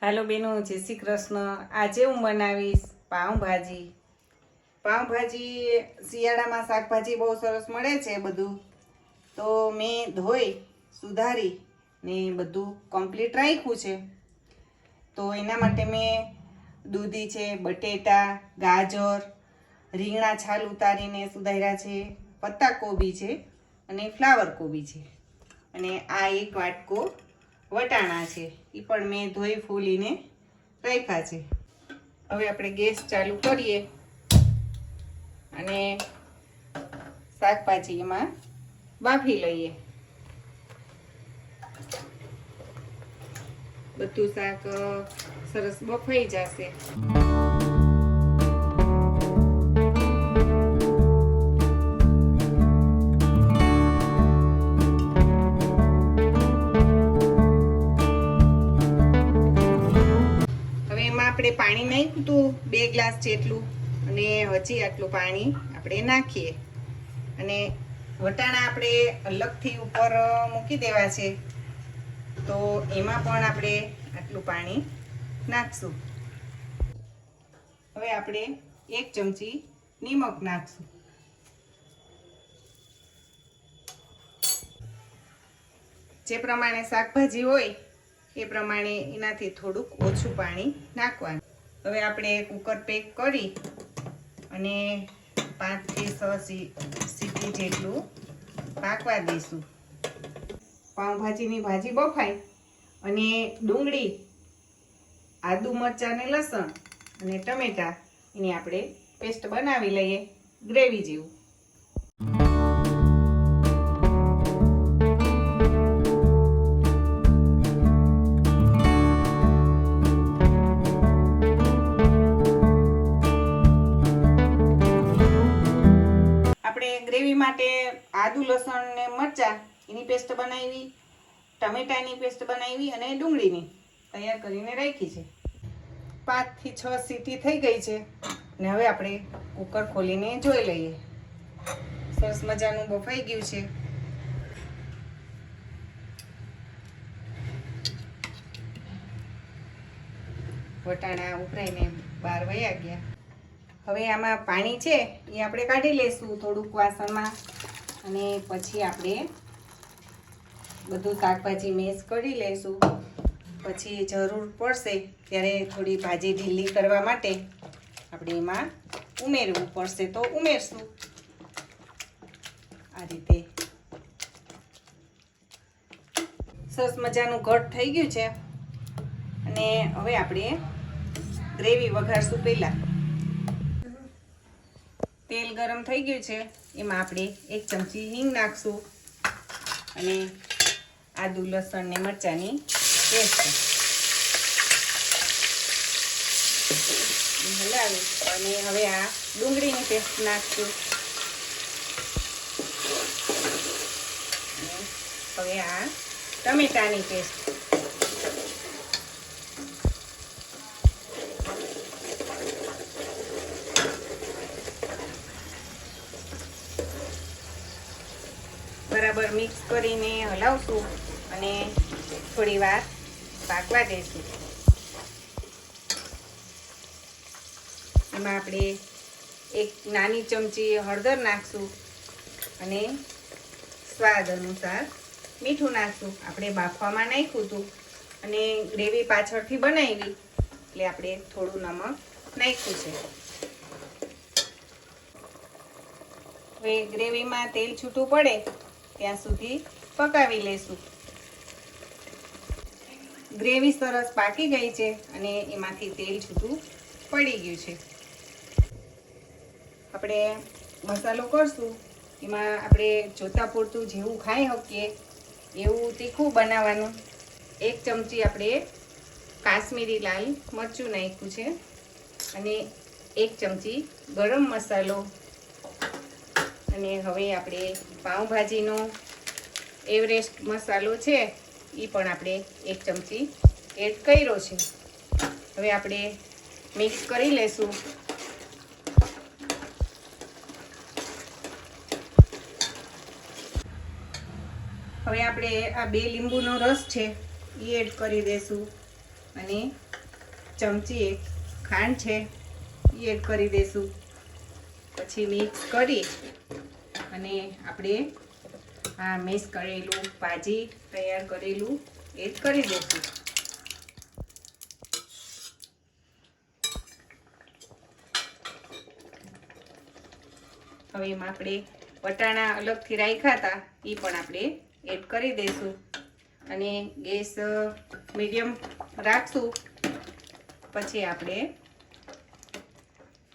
હાલો બેનો, જય શ્રી કૃષ્ણ. આજે હું બનાવીશ પાઉંભાજી. પાઉંભાજી શિયાળામાં શાકભાજી બહુ સરસ મળે છે બધું. તો મેં ધોઈ, સુધારી ને બધું કમ્પ્લીટ રાખ્યું છે. તો એના માટે મેં દૂધી છે, બટેટા, ગાજર, રીંગણા છાલ ઉતારીને સુધાર્યા છે પત્તા કોબી છે અને ફ્લાવર કોબી છે. અને આ એક વાટકો વટાણા છે. એ પણ મેં ધોઈ ફૂલીને રાખ્યા છે. હવે આપણે ગેસ ચાલુ કરીએ અને શાકભાજી એમાં બાફી લઈએ. બધું શાક સરસ બફાઈ જશે. પાણી નાખ્યું બે ગ્લાસ જેટલું, અને હજી આટલું પાણી આપણે નાખીએ. અને વટાણા આપણે અલગથી ઉપર મૂકી દેવા છે. તો એમાં પણ આપણે આટલું પાણી નાખશું. હવે આપણે એક ચમચી નિમક નાખશું. જે પ્રમાણે શાકભાજી હોય, એ પ્રમાણે એનાથી થોડુંક ઓછું પાણી નાખવાનું. હવે આપણે કુકર પેક કરી અને પાંચથી છ સીટી જેટલું પાકવા દઈશું. પાઉંભાજીની ભાજી બફાય અને ડુંગળી, આદુ મરચાં અને લસણ અને ટમેટા એની આપણે પેસ્ટ બનાવી લઈએ ગ્રેવી જેવું. આપણે ગ્રેવી માટે આદુ, લસણ ને મરચાં એની પેસ્ટ બનાવી, ટમેટાની પેસ્ટ બનાવી અને ડુંગળીની તૈયાર કરીને રાખી છે. પાંચથી છ સીટી થઈ ગઈ છે ને હવે આપણે કુકર ખોલીને જોઈ લઈએ. સરસ મજાનું બફાઈ ગયું છે. વટાણા ઉભરાઈને બહાર વયા ગયા. હવે આમાં પાણી છે, એ આપણે કાઢી લઈશું થોડુંક વાસણમાં. અને પછી આપણે બધું શાકભાજી મેશ કરી લઈશું પછી જરૂર પડશે ત્યારે થોડી ભાજી ઢીલી કરવા માટે આપણે એમાં ઉમેરવું પડશે તો ઉમેરશું. આ રીતે. સરસ મજાનું ઘટ થઈ ગયું છે. અને હવે આપણે ગ્રેવી વઘારશું પહેલાં. તેલ ગરમ થઈ ગયું છે, એમાં આપણે એક ચમચી હિંગ નાખશું અને આદુ, લસણ ને મરચાંની પેસ્ટ. હલાવી અને હવે આ ડુંગળીની પેસ્ટ નાખશું. હવે આ ટમેટાની પેસ્ટ. બરાબર મિક્સ કરીને હલાવશું અને થોડી વાર પાકવા દઈશું એમાં આપણે એક નાની ચમચી હળદર નાખશું અને સ્વાદ અનુસાર મીઠું નાખશું. આપણે બાફવામાં નાખ્યું હતું અને ગ્રેવી પાછળથી બનાવી. એટલે આપણે થોડું નમક નાખ્યું છે. હવે ગ્રેવીમાં તેલ છૂટું પડે ત્યાં સુધી પકાવી લેશું. ગ્રેવી સરસ પાકી ગઈ છે અને એમાંથી તેલ છૂટું પડી ગયું છે. આપણે મસાલો કરશું. એમાં આપણે જોતા પૂરતું જેવું ખાઈ શકીએ એવું તીખું બનાવવાનું. એક ચમચી આપણે કાશ્મીરી લાલ મરચું નાખ્યું છે અને એક ચમચી ગરમ મસાલો અને હવે આપણે પાઉંભાજીનો એવરેસ્ટ મસાલો છે એ પણ આપણે એક ચમચી એડ કર્યો છે. હવે આપણે મિક્સ કરી લેશું. હવે આપણે આ બે લીંબુનો રસ છે એ એડ કરી દઈશું અને ચમચી એક ખાંડ છે એ એડ કરી દઈશું પછી મિક્સ કરી અને આપણે આ મિક્સ કરેલું ભાજી તૈયાર કરેલું એડ કરી દઈશું. હવે એમાં આપણે વટાણા અલગથી રાખ્યા હતા એ પણ આપણે એડ કરી દઈશું. અને ગેસ મીડિયમ રાખશું. પછી આપણે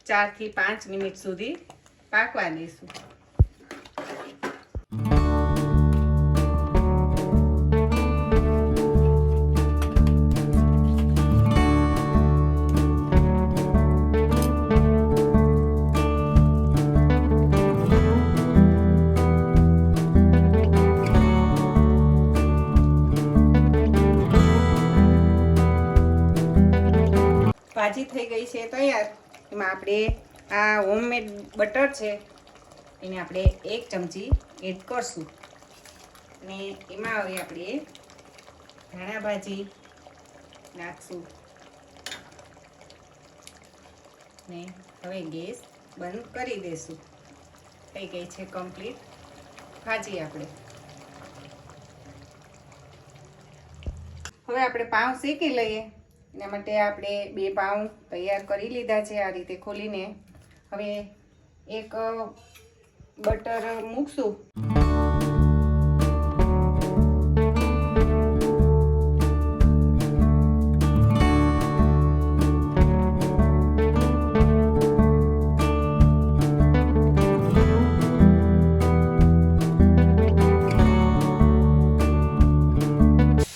ચારથી પાંચ મિનિટ સુધી પાકવા દઈશું ભાજી થઈ ગઈ છે તૈયાર. એમાં આપણે આ હોમમેડ બટર છે, એને આપણે એક ચમચી એડ કરશું. અને એમાં હવે આપણે ધાણા ભાજી નાખશું. ને હવે ગેસ બંધ કરી દઈશું થઈ ગઈ છે કમ્પ્લીટ ભાજી આપણે. હવે આપણે પાઉં શેકી લઈએ. એના માટે આપણે બે પાઉં તૈયાર કરી લીધા છે આ રીતે ખોલીને. હવે એક બટર મૂકશું.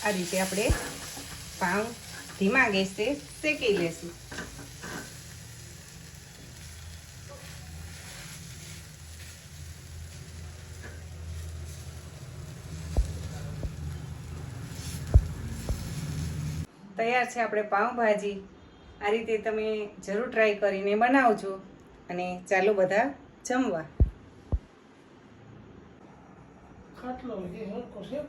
આ રીતે આપણે પાઉં ધીમા ગેસે શેકી લેશું તૈયાર છે આપણે પાઉંભાજી આ રીતે તમે જરૂર ટ્રાય કરીને બનાવજો અને ચાલો બધા જમવા। ખાટલો એ હરકો શેપ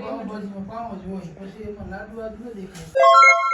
પાઉંભાજીમાં પાઉં જ હોય પછી એમાં લાડુ આજ ન દેખાય.